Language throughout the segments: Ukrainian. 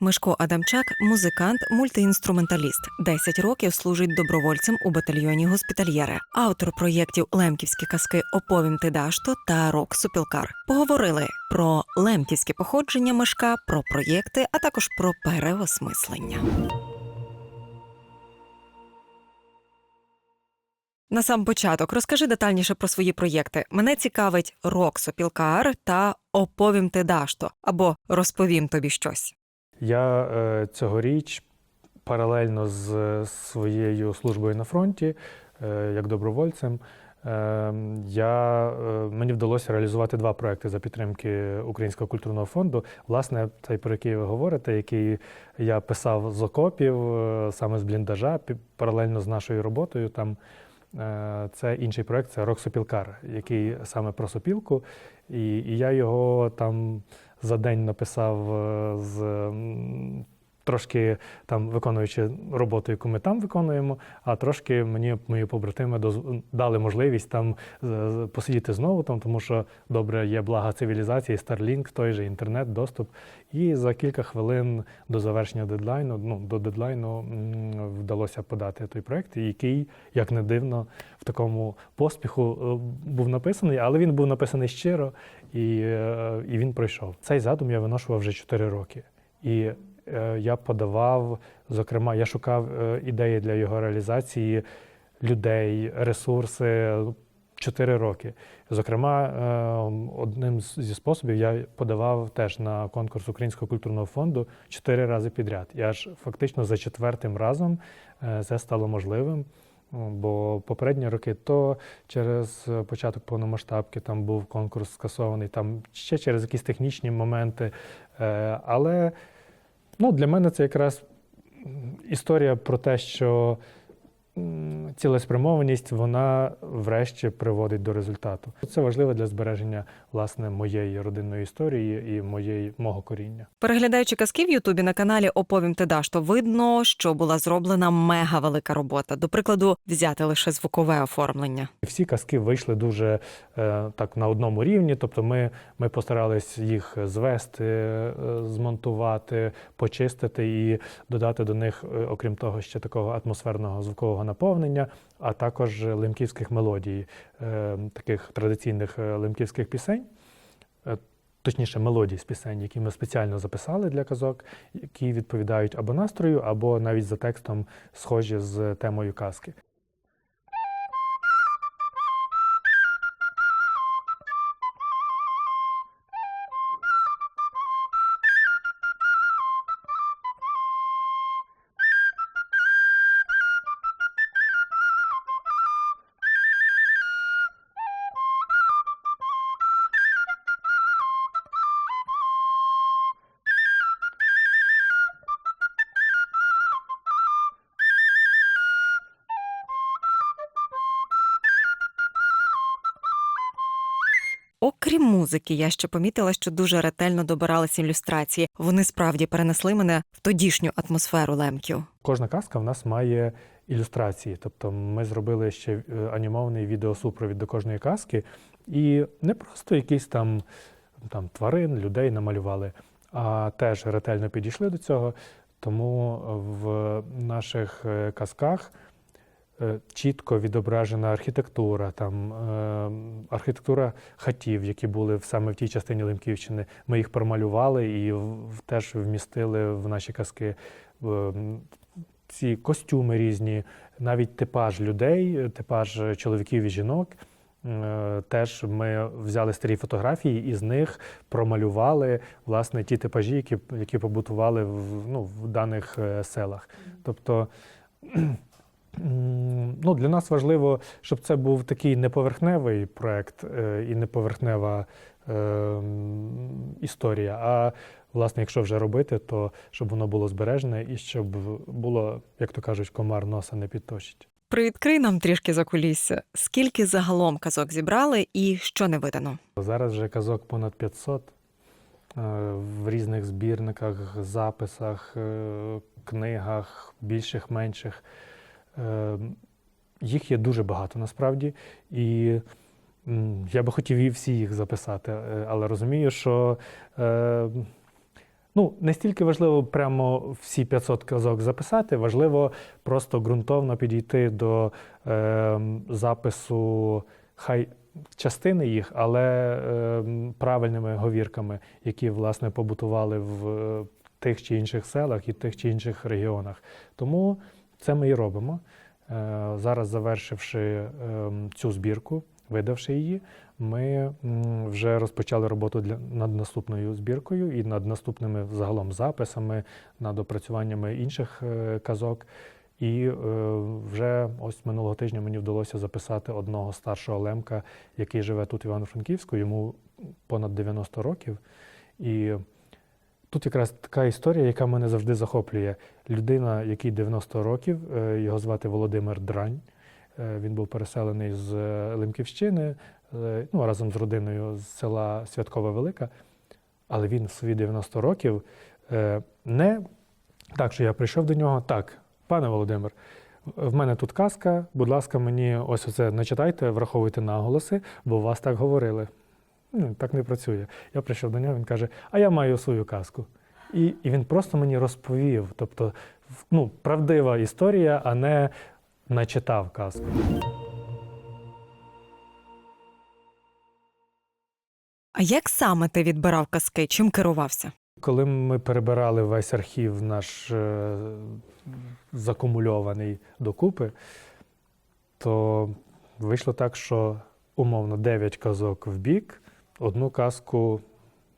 Мишко Адамчак музикант, мультиінструменталіст. 10 років служить добровольцем у батальйоні госпітальєри. Автор проєктів Лемківські казки Оповім ти дашто та Рок Супілкар. Поговорили про лемківське походження мишка, про проєкти, а також про переосмислення. На сам початок розкажи детальніше про свої проєкти. Мене цікавить рок Сопілкар та Оповім ти дашто або розповім тобі щось. Я е, цьогоріч паралельно з своєю службою на фронті, е, як добровольцем, е, я, е, мені вдалося реалізувати два проекти за підтримки Українського культурного фонду. Власне, цей, про який ви говорите, який я писав з окопів, саме з бліндажа, паралельно з нашою роботою там. Це інший проект, це Рок Сопілкар, який саме про сопілку. І, і я його там за день написав е, з трошки там виконуючи роботу, яку ми там виконуємо, а трошки мені мої побратими дали можливість там посидіти знову, там, тому що добре є блага цивілізації, Starlink, той же інтернет, доступ. І за кілька хвилин до завершення дедлайну, ну до дедлайну вдалося подати той проект, який, як не дивно, в такому поспіху е, був написаний, але він був написаний щиро, і, е, і він пройшов. Цей задум я виношував вже 4 роки. І я подавав, зокрема, я шукав е, ідеї для його реалізації людей, ресурси. 4 роки. Зокрема, е, одним зі способів я подавав теж на конкурс Українського культурного фонду 4 рази підряд. І аж фактично за четвертим разом е, це стало можливим. Бо попередні роки то через е, початок повномасштабки там був конкурс скасований, там ще через якісь технічні моменти. Е, Але ну, для мене це якраз історія про те, що цілеспрямованість вона врешті приводить до результату. Це важливо для збереження власне моєї родинної історії і моєї мого коріння. Переглядаючи казки в Ютубі на каналі Оповім ти дашто, видно, що була зроблена мега велика робота. До прикладу, взяти лише звукове оформлення. Всі казки вийшли дуже е, так на одному рівні. Тобто, ми, ми постарались їх звести, е, змонтувати, почистити і додати до них, е, окрім того, ще такого атмосферного звукового наповнення, а також лемківських мелодій, е, таких традиційних лимківських лемківських пісень. Е, Точніше, мелодій з пісень, які ми спеціально записали для казок, які відповідають або настрою, або навіть за текстом схожі з темою казки. Окрім музики, я ще помітила, що дуже ретельно добирались ілюстрації. Вони справді перенесли мене в тодішню атмосферу лемків. Кожна казка в нас має ілюстрації. Тобто ми зробили ще е, анімований відеосупровід до кожної казки, і не просто якісь там, там тварин, людей намалювали, а теж ретельно підійшли до цього. Тому в наших е, казках чітко відображена архітектура, там е, архітектура хатів, які були саме в тій частині Лемківщини. Ми їх промалювали і теж вмістили в наші казки. Е, Ці костюми різні, навіть типаж людей, типаж чоловіків і жінок. Е, Теж ми взяли старі фотографії і з них промалювали власне ті типажі, які, які побутували в, ну, в даних е, селах. Тобто ну, для нас важливо, щоб це був такий неповерхневий проект е, і неповерхнева е, історія. А власне, якщо вже робити, то щоб воно було збережне і щоб було, як то кажуть, комар носа не підточить. Привідкрий нам трішки за кулісся. Скільки загалом казок зібрали і що не видано? Зараз вже казок понад 500 е, в різних збірниках, записах, е, книгах, більших, менших. Е, Їх є дуже багато насправді. І я би хотів і всі їх записати, е, але розумію, що е, Ну, не стільки важливо прямо всі 500 казок записати, важливо просто ґрунтовно підійти до е, запису хай частини їх, але правильними говірками, які власне побутували в тих чи інших селах і тих чи інших регіонах. Тому це ми і робимо. Е, зараз, завершивши е, цю збірку, видавши її, ми вже розпочали роботу для, над наступною збіркою і над наступними загалом записами, над опрацюваннями інших е, казок. І е, вже ось минулого тижня мені вдалося записати одного старшого лемка, який живе тут в Івано-Франківську, йому понад 90 років. І тут якраз така історія, яка мене завжди захоплює. Людина, який 90 років, е, його звати Володимир Дрань. Е, Він був переселений з е, Лемківщини е, ну, разом з родиною з села Святкова Велика. Але він в свої 90 років не так, що я прийшов до нього. Так, пане Володимир, в мене тут казка, будь ласка, мені ось оце начитайте, враховуйте наголоси, бо вас так говорили. Ну, так не працює. Я прийшов до нього, він каже, а я маю свою казку. І, і він просто мені розповів. Тобто, ну, правдива історія, а не начитав казку. А як саме ти відбирав казки? Чим керувався? Коли ми перебирали весь архів наш е, закумульований докупи, то вийшло так, що умовно 9 казок в бік, одну казку,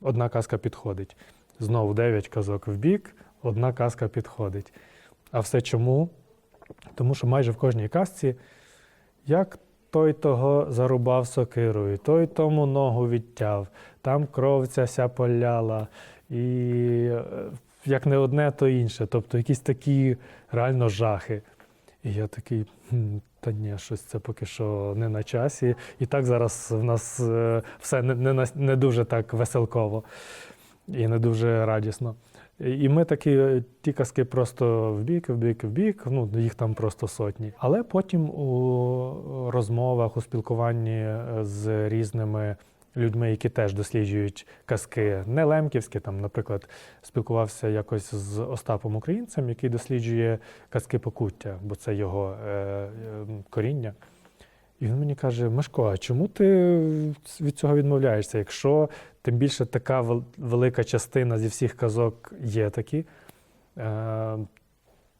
одна казка підходить. Знову 9 казок в бік, одна казка підходить. А все чому? Тому що майже в кожній казці, як той того зарубав сокирою, той тому ногу відтяв, там кров ця ся поляла, і е, як не одне, то інше. Тобто якісь такі реально жахи. І я такий, та ні, щось це поки що не на часі. І так зараз в нас е, все не, не, не дуже так веселково і не дуже радісно. І ми такі е, ті казки просто в бік, в бік, в бік, ну їх там просто сотні. Але потім у розмовах, у спілкуванні е, з різними людьми, які теж досліджують казки, не лемківські, там, наприклад, спілкувався якось з Остапом Українцем, який досліджує казки покуття, бо це його е, е, коріння. І він мені каже: Мишко, а чому ти від цього відмовляєшся? Якщо тим більше така велика частина зі всіх казок є такі, е,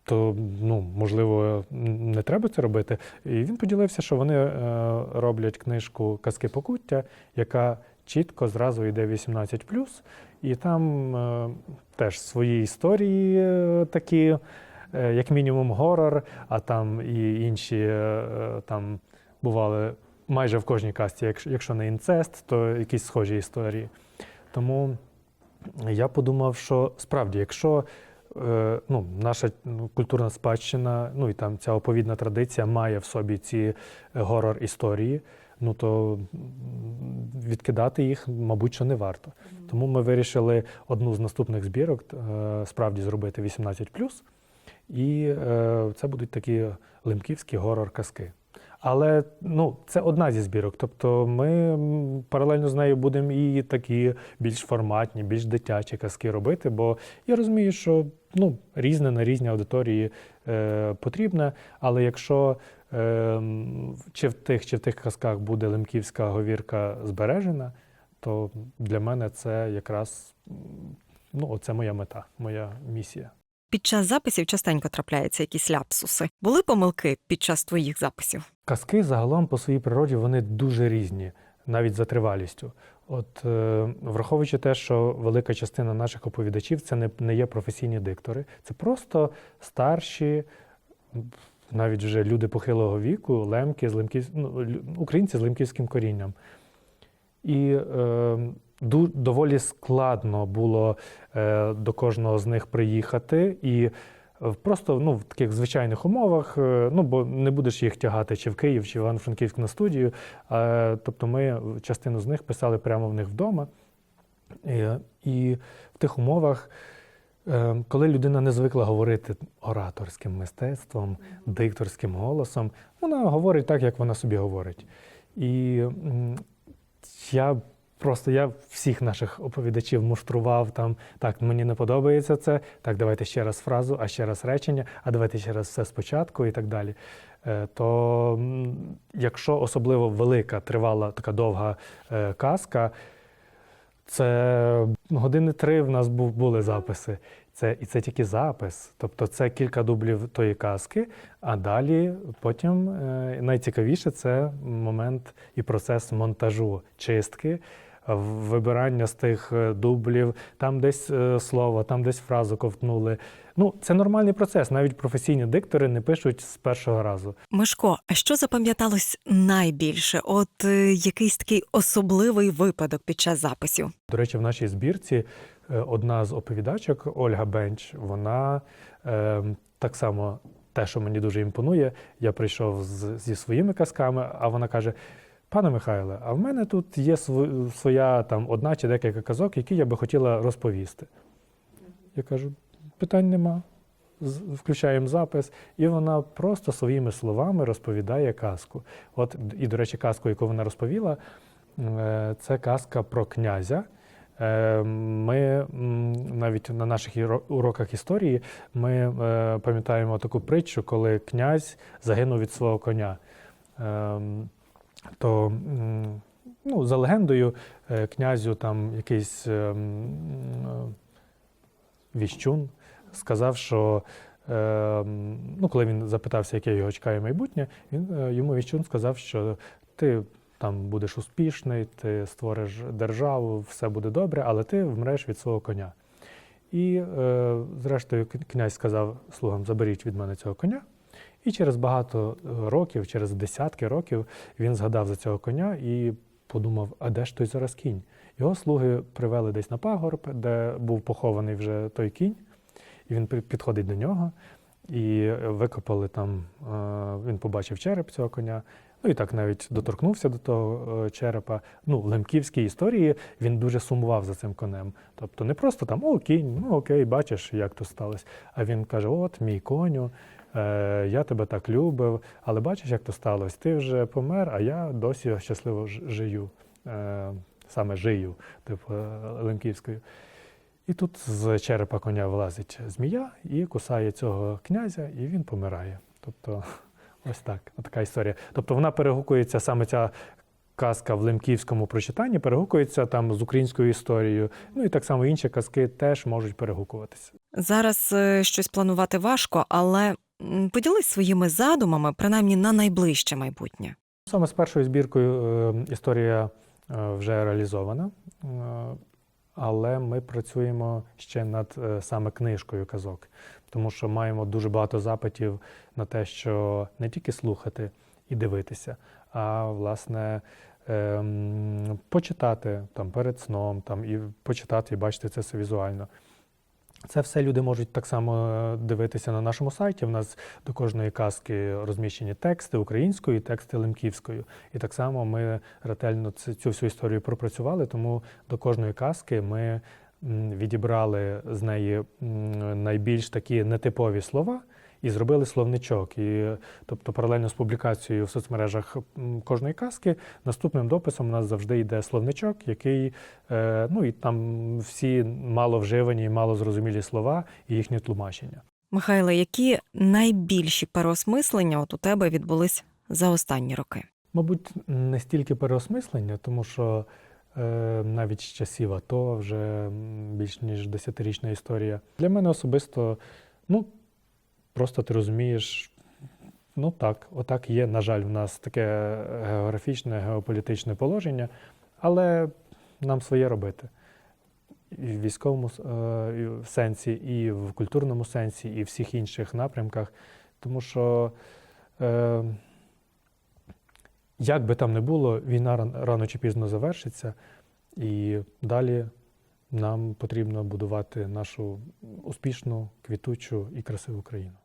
то ну, можливо не треба це робити. І він поділився, що вони е, роблять книжку Казки покуття, яка чітко зразу йде 18 і там е, теж свої історії е, такі, як мінімум, горор, а там і інші там бували майже в кожній касті, якщо, не інцест, то якісь схожі історії. Тому я подумав, що справді, якщо ну, наша ну, культурна спадщина, ну і там ця оповідна традиція має в собі ці горор історії, ну то відкидати їх, мабуть, що не варто. Тому ми вирішили одну з наступних збірок е, справді зробити 18 і е, це будуть такі лимківські горор-казки. Але ну, це одна зі збірок. Тобто ми паралельно з нею будемо і такі більш форматні, більш дитячі казки робити, бо я розумію, що ну, різне на різні аудиторії е, потрібне. Але якщо е, чи в тих, чи в тих казках буде лемківська говірка збережена, то для мене це якраз ну, оце моя мета, моя місія. Під час записів частенько трапляються якісь ляпсуси. Були помилки під час твоїх записів? Казки загалом по своїй природі вони дуже різні, навіть за тривалістю. От е, враховуючи те, що велика частина наших оповідачів це не, не є професійні диктори, це просто старші, навіть вже люди похилого віку, лемки з лемків, ну, українці з лемківським корінням. І е, доволі складно було е, до кожного з них приїхати і е, просто ну, в таких звичайних умовах, е, ну бо не будеш їх тягати чи в Київ, чи в Івано-Франківськ на студію. Тобто ми частину з них писали прямо в них вдома. І, і в тих умовах, коли людина не звикла говорити ораторським мистецтвом, дикторським голосом, вона говорить так, як вона собі говорить. І я Просто я всіх наших оповідачів муштрував там. Так, мені не подобається це. Так, давайте ще раз фразу, а ще раз речення, а давайте ще раз все спочатку і так далі. Е, То якщо особливо велика, тривала, така довга е, казка, це години три в нас були записи. Це, і це тільки запис. Тобто це кілька дублів тої казки, а далі потім е, найцікавіше це момент і процес монтажу, чистки, вибирання з тих е, дублів, там десь е, слово, там десь фразу ковтнули. Ну, це нормальний процес. Навіть професійні диктори не пишуть з першого разу. Мишко, а що запам'яталось найбільше? От е, якийсь такий особливий випадок під час записів? До речі, в нашій збірці одна з оповідачок Ольга Бенч, вона е, так само те, що мені дуже імпонує. Я прийшов з, зі своїми казками, а вона каже: Пане Михайле, а в мене тут є своя там одна чи декілька казок, які я би хотіла розповісти. Я кажу: питань нема. Включаємо запис, і вона просто своїми словами розповідає казку. От, і, до речі, казку, яку вона розповіла, е, це казка про князя. Е, Ми навіть на наших уроках історії ми е, пам'ятаємо таку притчу, коли князь загинув від свого коня. Ем, То ну, за легендою, е, князю там якийсь ем, е, віщун сказав, що е, ну, коли він запитався, яке його чекає майбутнє, він, е, йому віщун сказав, що ти там будеш успішний, ти створиш державу, все буде добре, але ти вмреш від свого коня. І, е, зрештою, князь сказав слугам: заберіть від мене цього коня. І через багато е, років, через десятки років, він згадав за цього коня і подумав: а де ж той зараз кінь? Його слуги привели десь на пагорб, де був похований вже той кінь, і він підходить до нього, і викопали там, е, він побачив череп цього коня. Ну і так навіть доторкнувся до того е, черепа. Ну, в лемківській історії він дуже сумував за цим конем. Тобто не просто там о, кінь, ну окей, бачиш, як то сталося. А він каже: От мій коню, я тебе так любив, але бачиш, як то сталося. Ти вже помер, а я досі щасливо жию. Е, саме жию, типу е, лемківською. І тут з черепа коня вилазить змія і кусає цього князя, і він помирає. Тобто, ось так, така історія. Тобто вона перегукується саме ця казка в лемківському прочитанні, перегукується там з українською історією. Ну і так само інші казки теж можуть перегукуватися. Зараз е, щось планувати важко, але поділись своїми задумами, принаймні на найближче майбутнє. Саме з першою збіркою е, історія е, вже реалізована, е, але ми працюємо ще над саме книжкою казок, тому що маємо дуже багато запитів на те, що не тільки слухати і дивитися, а власне. ем, Почитати там перед сном, там і почитати і бачити це все візуально. Це все люди можуть так само е, дивитися на нашому сайті. У нас до кожної казки розміщені тексти українською тексти лемківською. І так само ми ретельно цю всю історію пропрацювали, тому до кожної казки ми відібрали з неї найбільш такі нетипові слова. І зробили словничок. І, тобто, паралельно з публікацією в соцмережах кожної казки, наступним дописом у нас завжди йде словничок, який Е, ну і там всі мало вживані і мало зрозумілі слова і їхнє тлумачення. Михайле, які найбільші переосмислення от у тебе відбулись за останні роки? Мабуть, не стільки переосмислення, тому що е, навіть з часів АТО вже більш ніж десятирічна історія. Для мене особисто, ну просто ти розумієш. Ну так, отак є. На жаль, в нас таке географічне, геополітичне положення, але нам своє робити. І в військовому е, сенсі, і в культурному сенсі, і в всіх інших напрямках. Тому що, е, як би там не було, війна рано чи пізно завершиться, і далі нам потрібно будувати нашу успішну, квітучу і красиву країну.